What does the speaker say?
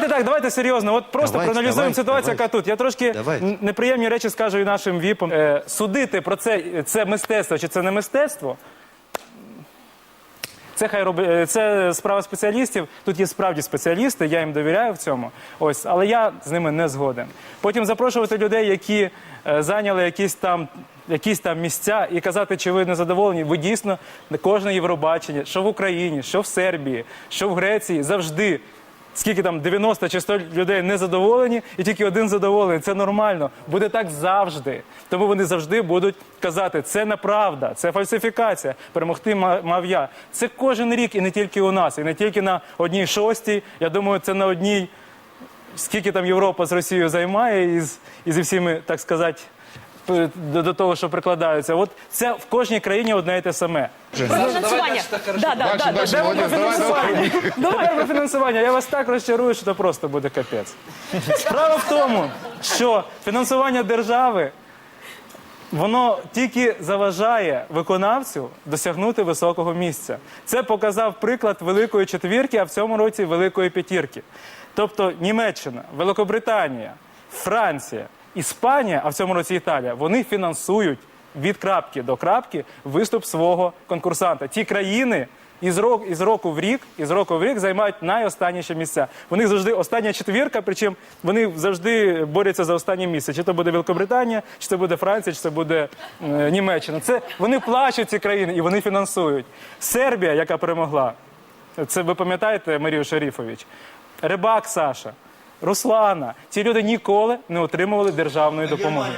давайте так, давайте серйозно. От просто Давайте, проаналізуємо давайте, ситуацію, яка давайте. тут. Я трошки Давайте. н- неприємні речі скажу і нашим віпам. Е, судити про це, це мистецтво чи це не мистецтво. Це хай роби, е, це справа спеціалістів. Тут є справді спеціалісти, я їм довіряю в цьому. Ось, але я з ними не згоден. Потім запрошувати людей, які е, зайняли якісь там. Якісь там місця і казати, чи ви не задоволені, ви дійсно кожне Євробачення, що в Україні, що в Сербії, що в Греції, завжди скільки там 90 чи 100 людей не задоволені, і тільки один задоволений. Це нормально. Буде так завжди. Тому вони завжди будуть казати, це неправда, це фальсифікація. Перемогти ма- мав я. Це кожен рік, і не тільки у нас, і не тільки на одній шостій. Я думаю, це на одній. Скільки там Європа з Росією займає і з, і зі всіми, так сказати, до, до того, що прикладаються. От це в кожній країні одне і те саме. Про фінансування. Да, да, да, да. Де про фінансування? Тепер про фінансування. Я вас так розчарую, що це просто буде капець. Справа в тому, що фінансування держави. Воно тільки заважає виконавцю досягнути високого місця. Це показав приклад великої четвірки, а в цьому році великої п'ятірки. Тобто Німеччина, Великобританія, Франція, Іспанія, а в цьому році Італія, вони фінансують від крапки до крапки виступ свого конкурсанта. Ті країни із року, із року в рік, із року в рік займають найостанніші місця. Них завжди остання четвірка, причому вони завжди борються за останнє місце. Чи то буде Великобританія, чи це буде Франція, чи це буде е, Німеччина. Це вони плачуть ці країни і вони фінансують. Сербія, яка перемогла, це ви пам'ятаєте Марію Шаріфович? Рибак Саша, Руслана. Ці люди ніколи не отримували державної допомоги.